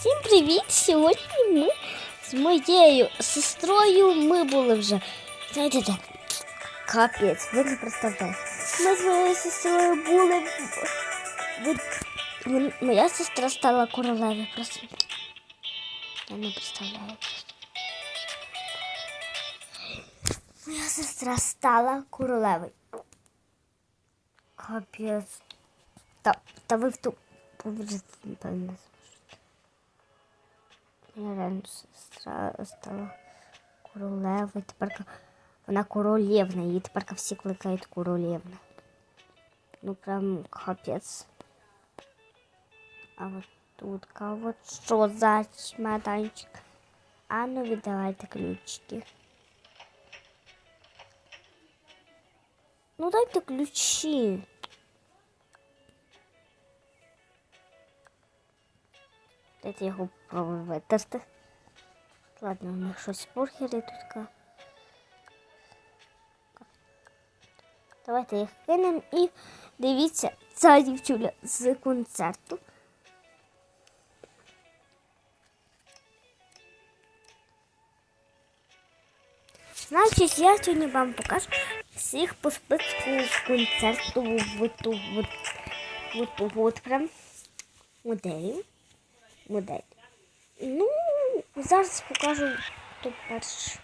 Всім привіт! Сьогодні ми з моєю сестрою ми були вже. Знаєте? Капець, ви не представляєте. Ми з моєю сестрою були в. Моя сестра стала королевою просто. Я не представляю. Моя сестра стала королевою. Капець. Та, та ви в ту. Повірите, Реально сестра стала королевою. Тепер вона королівна, її тепер всі кликають королівна. Ну прям капець. А от тут от що за чемоданчик? А ну віддавайте ключики. Ну дайте ключі. Дайте його попробую витерти. Ладно, у них щось бургери тут. Давайте їх кинемо і дивіться, ця дівчуля з концерту. Значить, я сьогодні вам покажу всіх по списку концерту в ту от, от, ту от прям модель. Модель. Ну, зараз покажу тут перш.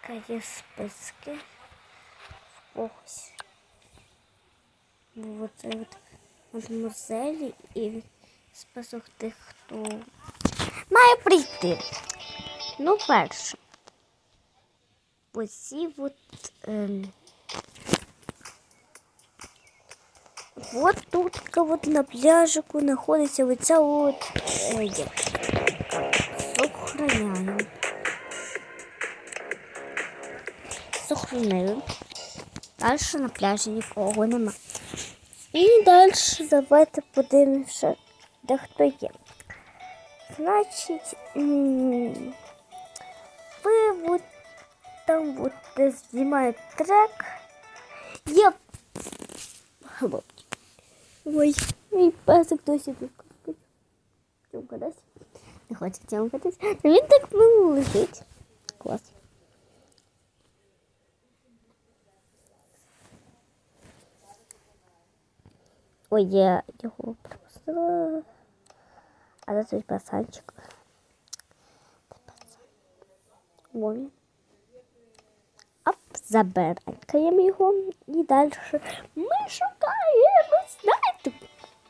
Така є списки в когось. Оце от, от музеї і список тих, хто має прийти. Ну, перше. Оці от. Ем, Вот тут вот на пляжику находится вот ця вот е, дівчинка. Сохраняємо. Сохраняємо. Далі на пляжі нікого нема. І далі давайте подивимося, де хто є. Значить, ви от там от де трек. Є хлопчик. Ой, мій песик досі тут. Тьомкатись. Не хоче тьомкатись. Ну він так мило лежить. Клас. Ой, я його пропустила. А де цей пацанчик? Де Заберкаємо його і далі ми шукаємо, знаєте.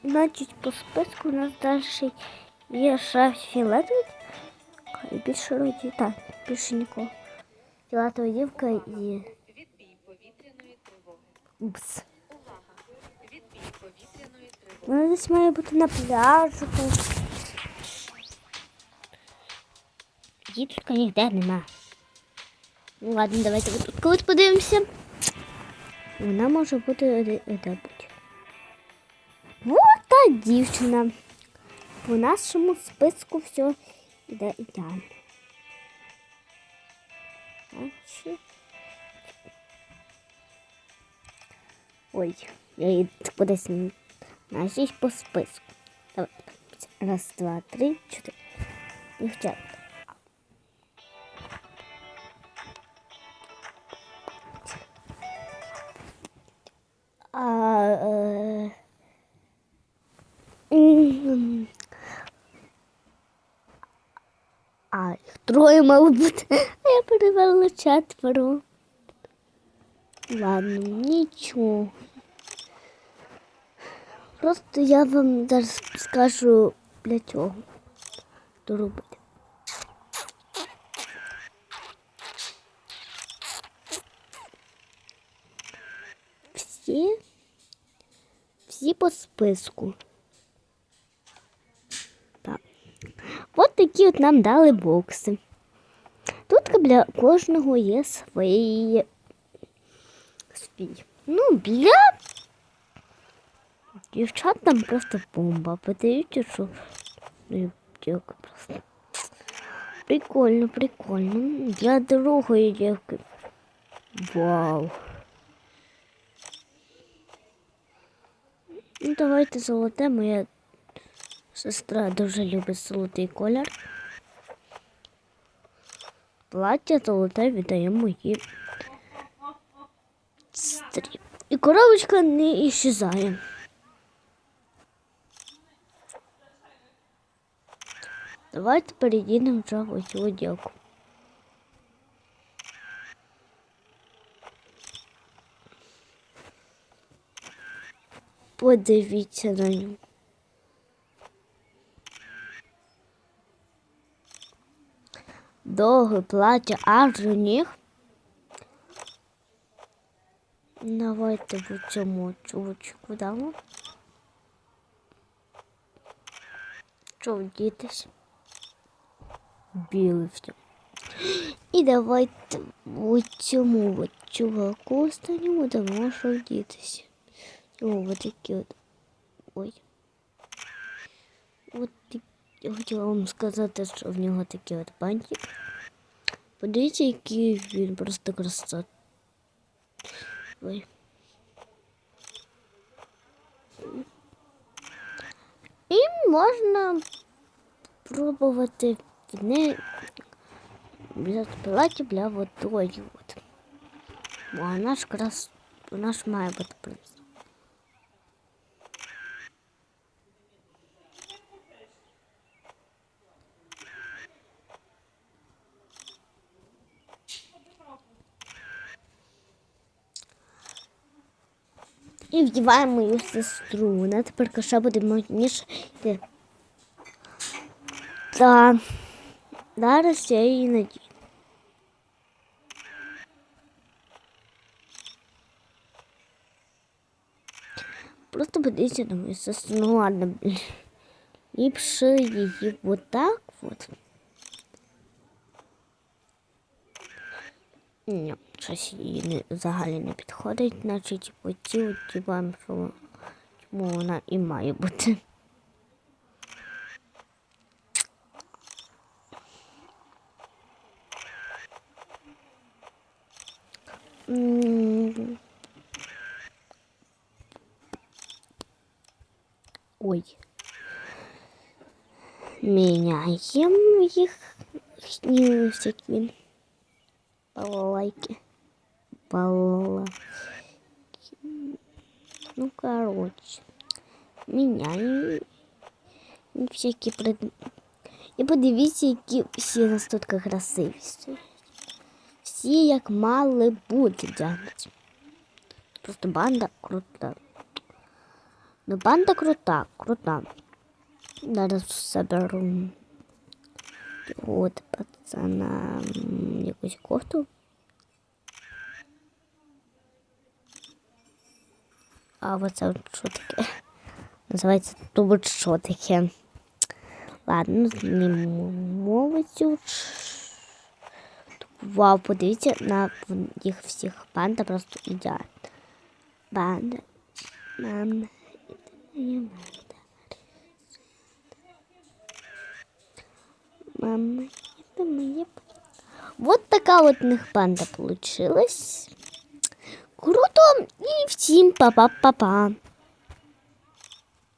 Значить, по списку у нас далі є ще фіолетовий. І більше роді, так, більше нікого. Фіолетова дівка і Відбій повітряної тривоги. упс. Вона десь має бути на пляжу. Тут ніде нема. Ну ладно, давайте от тут колись подивимося. Вона може бути де, де будь. Вот та дівчина. По нашому списку все йде ідеально. Ой, я її кудись Значить по списку. Давай. Раз, два, три, чотири. Дівчатка. А їх троє мало бути, а я перевела четверо. Ладно, нічого. Просто я вам зараз скажу для чого то робити. Всі, всі по списку. Так. От такі от нам дали бокси. Тут для кожного є свій свій. Ну, для Дівчат там просто бомба. Подивіться, що просто. Прикольно, прикольно. Для другої дівки. Вау. Ну, давайте золоте моє Сестра дуже любить золотий колір. Плаття золоте віддаємо їй сестрі. І коробочка не іщезає. Давайте перейдемо вже в цю одягу. Подивіться на нього. Довге плаття аж до ніг. Давайте в цьому чувачку дамо. Що вдітись? Білий в цьому. І давайте в цьому от чуваку останньому дамо що вдітися. О, вот такі от. Ой. От такі. Я хотіла вам сказати, що в нього такий от бантик. Подивіться, який він просто краса. Ой. І можна пробувати в неї плаття для водою. От. Вона ж крас... вона ж має бути принесена. І вдіваємо мою сестру. Вона тепер каша буде мощніше. Та зараз я її надію. Просто подивіться на мою сестру. Ну ладно, блін. ліпше її вот так вот. Щось їй взагалі не підходить, значить типу, ті одіваємо, що чому вона і має бути. Ой. Міняємо їх їхні всякі балалайки. Балалайки. Ну, короче. Міняємо всякі предмети. І подивіться, які всі нас тут красиві. Всі як мали бути дядь. Просто банда крута. Ну, банда крута, крута. Зараз все беру. Пацана якусь кофту. А оце от що таке? Називається тут що таке. Ладно, знімемо цю. Вау, подивіться на їх всіх. Банда просто ідеальна. Банда. Банда. Банда. Мама, это моя... Вот такая вот у них банда получилась. Круто! И всем па-па-па-па.